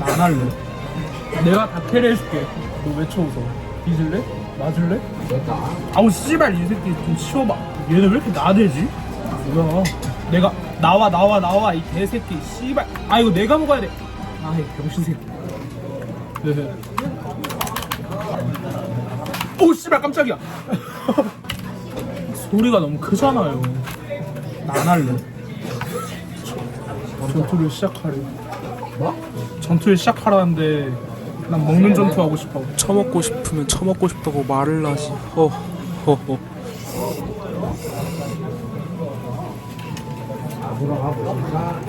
나안 할래. 내가 다 캐리해줄게. 너 왜 쳐웃어? 뒤질래? 맞을래? 아우 씨발 이 새끼 좀 치워봐. 얘는 왜 이렇게 나대지? 뭐야? 내가 나와 나와 나와 이 개새끼 씨발. 아 이거 내가 먹어야 돼. 아이 병신 새끼. 네. 오 씨발 깜짝이야. 소리가 너무 크잖아요. 나 안 할래. 전투를 시작하래. 뭐? 전투를 시작하라는데 난 먹는 전투 하고 싶어. 처먹고 싶으면 처먹고 싶다고 말을 하지. 허, 허허. 앞으로 가보니까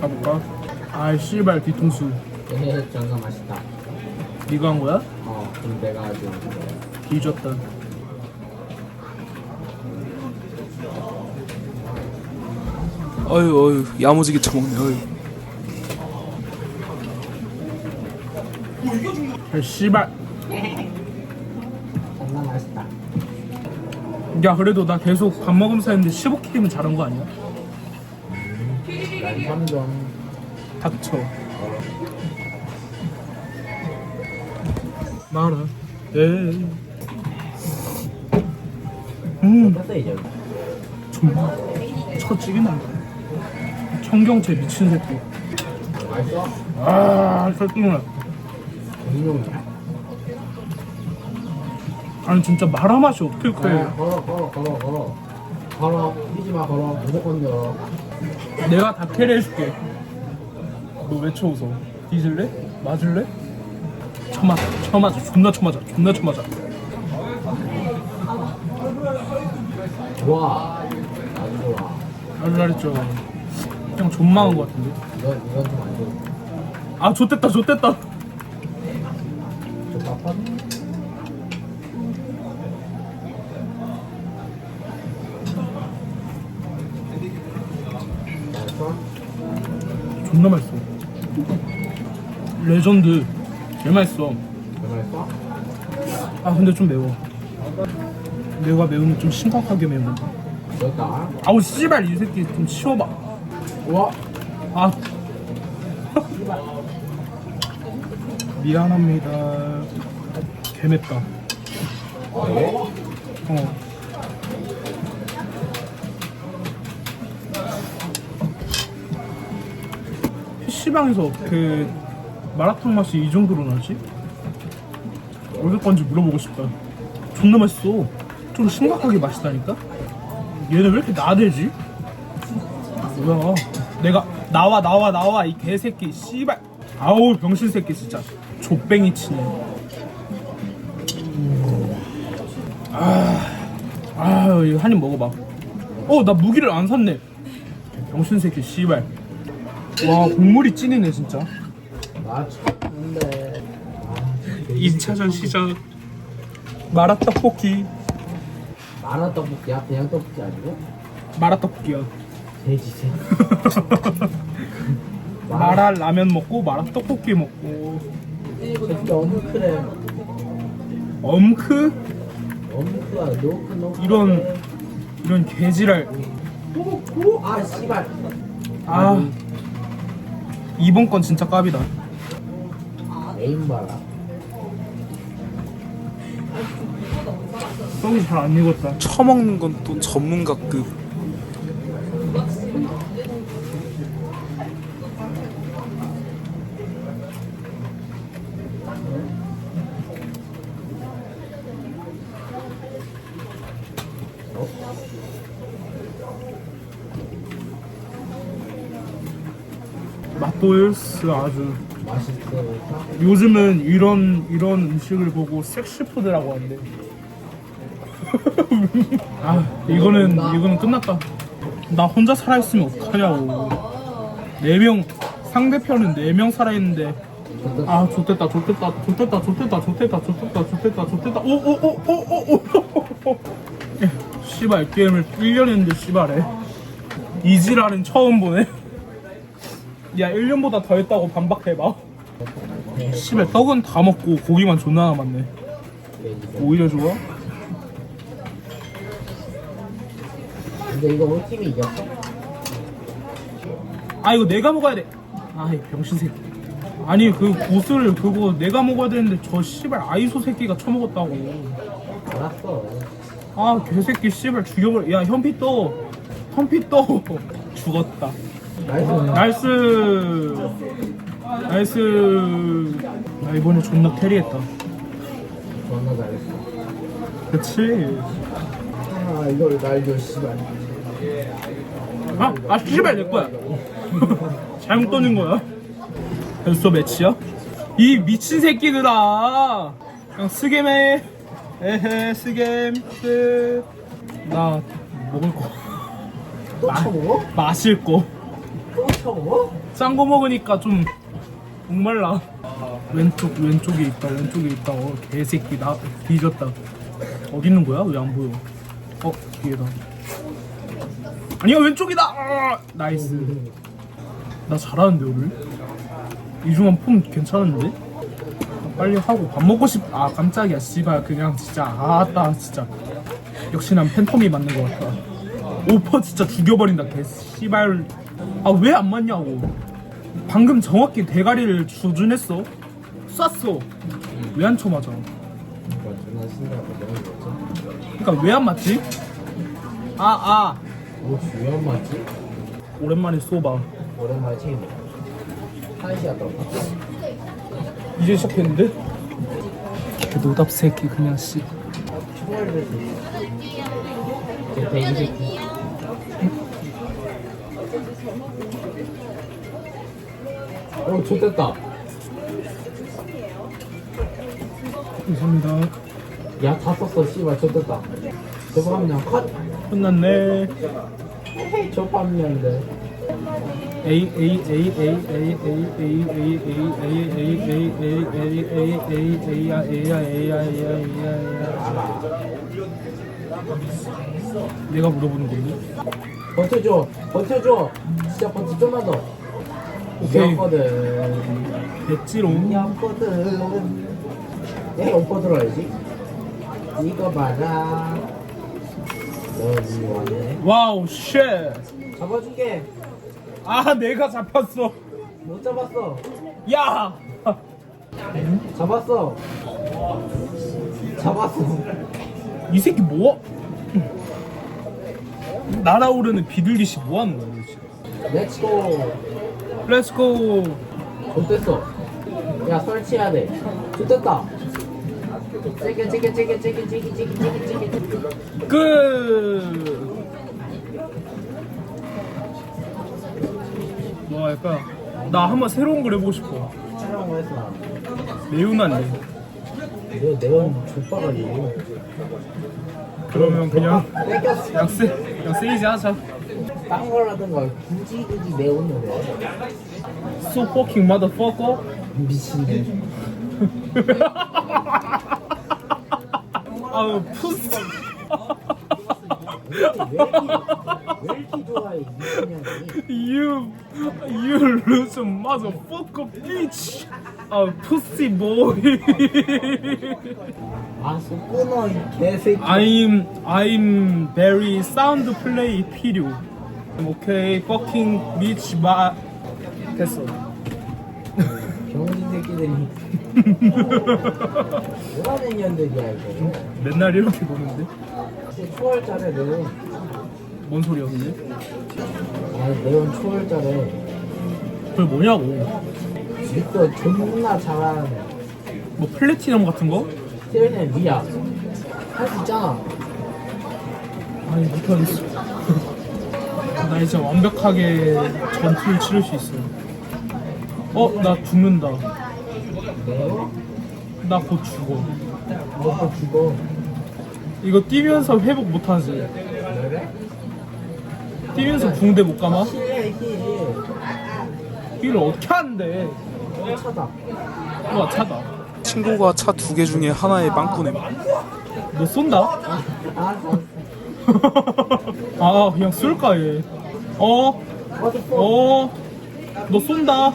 가볼까? 아이 씨발 뒤통수. 에 정말 맛있다. 네가 한 거야? 어, 그럼 내가 아주 뒤졌다. 어휴 어휴 야무지게 처먹네. 어휴. 씨발. 정말 맛있다. 야 그래도 나 계속 밥 먹으면서 했는데 15kg면 잘한 거 아니야? 난 3점. 닥쳐. 말아. 에. 음. 존나 처찌개 난다. 청경채 미친 새끼. 맛있어? 아, 새끼는. 공룡이야. 아니 진짜 마라 맛이 어떻게 네. 그래? 걸어 걸어 걸어 걸어. 걸어. 뛰지 마 걸어. 무조건 열어. 내가 다 캐리해줄게. 너 왜 쳐웃어? 뒤질래? 맞을래? 쳐맞아, 쳐맞아, 존나 쳐맞아, 존나 쳐맞아. 좋아. 아주 좋아. 잘했죠. 그냥 존망한 것 같은데. 이건 이건 좀안 좋아. 아, 좋댔다, 좋댔다. 존나 맛있어. 레전드. 제일 맛있어. 아, 근데 좀 매워. 내가 매우면 좀 심각하게 매운 거. 됐다. 아우, 씨발, 이 새끼 좀 치워봐. 우와. 아. 미안합니다. 개맵다. 어. PC방에서 그 마라탕 맛이 이 정도로 나지? 어디 건지 물어보고 싶다. 존나 맛있어. 좀 심각하게 맛있다니까? 얘는 왜 이렇게 나대지? 뭐야? 내가 나와 나와 나와 이 개새끼 씨발 아우 병신 새끼 진짜 족뱅이 치네. 아, 아 이거 한입 먹어봐. 어 나 무기를 안 샀네. 병신 새끼 씨발. 와 국물이 찐이네 진짜. 나 참는데. 2차전 시작. 마라떡볶이. 마라 떡볶이야? 그냥 떡볶이 아니고? 마라떡볶이야. 돼지 돼. 마라 라면 먹고 마라떡볶이 먹고 새끼 엄크래. 엄크 엄크야 노크 노크. 이런 이런 개지랄. 아 씨발. 아 이번 건 진짜 깝이다. 에임 봐라. 떡이 잘 안 익었다. 처먹는 건 또 전문가급. 맛보일스 아주. 맛있어. 요즘은 이런 이런 음식을 보고 섹시푸드라고 한대. 아 이거는 이거는 끝났다. 나 혼자 살아 있으면 어떡하냐고. 네명 상대편은 네명 살아 있는데 아 좋됐다 좋됐다 좋됐다 좋됐다 좋됐다 좋됐다 좋됐다 좋됐다 오오오오오오 씨발 게임을 1년 했는데 씨발해 이지랄은 처음 보네 야 1년보다 더 했다고 반박해봐. 씨발 떡은 다 먹고 고기만 존나 남았네. 오히려 좋아? 근데 이거 우리 팀이 이겼어? 아 이거 내가 먹어야 돼. 아이 병신 새끼. 아니 그 구슬 그거 내가 먹어야 되는데 저 씨발 아이소 새끼가 처먹었다고. 알았어. 아 개새끼 씨발 죽여버려. 야 현피 떠. 현피 떠. 죽었다 나이스. 나이스 나 이번에 존나 캐리했다 존나 잘했어. 그치 아, 이걸 날줘, 씨발. 아, 아 씨발 내 거야 잘못 던진 거야 벌써 매치야? 이 미친 새끼들아 그냥 스겜해 에헤 스겜 끝 나 먹을 거또 쳐먹어? 마실 거 또 쳐먹어? 싼 거 먹으니까 좀 목말라. 왼쪽 왼쪽에 있다 왼쪽에 있다. 어 개새끼 나 뒤졌다. 어디 있는 거야? 왜 안 보여? 어 뒤에다. 아니야 왼쪽이다! 아, 나이스. 나 잘하는데 오늘? 이중한 폼 괜찮은데? 빨리 하고 밥 먹고 싶 아 깜짝이야. 씨발 그냥 진짜 아따 진짜. 역시 난 팬텀이 맞는 것 같다. 오퍼 진짜 죽여버린다 개 씨발 아 왜 안 맞냐고 방금 정확히 대가리를 조준했어 쐈어 왜 안 쳐 맞아 이거 존나 신나고 너무 좋죠. 그러니까 왜 안 맞지 아아 뭐, 왜안 맞지? 오랜만에 쏘봐 오랜만에 체인. 한시 갔다 올까? 이제 시작했는데 개 노답 새끼 그냥 씨. 제 새끼. 어, 좋됐다. 감사합니다 야, 다 썼어, 씨발, 좋됐다. 명 컷. 끝났네 저거 한 명인데. A A A A A A A A A A A A A A A A A A야 A야 A야 A야 A야 알아. 내가 물어보는 거니? 버텨줘, 버텨줘. 진짜 버텨 좀만 더. 오케이. 없거든. 됐지롱 없거든. 에, 오빠 들어야지. 이거 봐라. 여기 왔네. 와우 쉣 잡아줄게. 아 내가 잡혔어 못 잡았어. 야 잡았어. 잡았어. 이 새끼 뭐 날아오르는 비둘기씨 뭐 하는 거야 도대체 렛츠고. 렛츠고 못됐어. 야, 설치해야 돼. 좋됐다. 찌개, 찌개, 찌개, 찌개, 찌개, 찌개, 찌개, 찌개. 끝뭐 할까 나 한번 새로운 걸 해보고 싶어 촬영 거 했어. 레오나인데 내가 내가 족바가지고. 그러면 그냥. 그냥 세 그냥 세이지 하자 딴 거라든가 굳이 굳이 내오는 거. So fucking motherfucker 미친데. 아우 푸스 왜 이렇게 좋아해 미친년이. You you lose motherfucker bitch 아 pussy boy 아소 끊어 이 개새끼. I'm I'm very sound play 필요. 오케이 fucking bitch 마 됐어. 병신 새끼들이. 뭐라는 년들이야 이거. 맨날 이렇게 근데 초월자래 내온. 뭔 소리야 근데? 아 내온 초월자래. 그게 뭐냐고? 믿도 존나 잘하는. 뭐 플래티넘 같은 거? 세련의 미야. 할 수 있잖아. 아니 못하겠어. 나 이제 완벽하게 전투를 치를 수 있어. 어, 나 죽는다. 내가 나 곧 죽어. 먹고 죽어. 이거 뛰면서 회복 못하지. 그래? 뛰면서 붕대 못 감아? 힐해 힐. 힐을 어떻게 하는데? 차다. 와 차다. 친구가 차 두 개 중에 하나에 빵꾸냄 너 쏜다? 아, 아 그냥 쏠까 얘. 어? 어? 너 쏜다.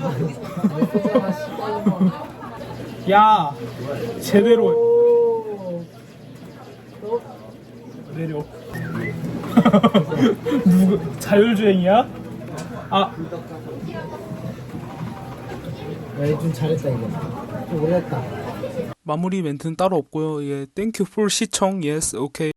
야 제대로? 내려. 누구 자율주행이야? 아 야, 좀 잘했다, 이거. 좀 올렸다. 마무리 멘트는 따로 없고요 예 땡큐 풀 시청 예스 오케이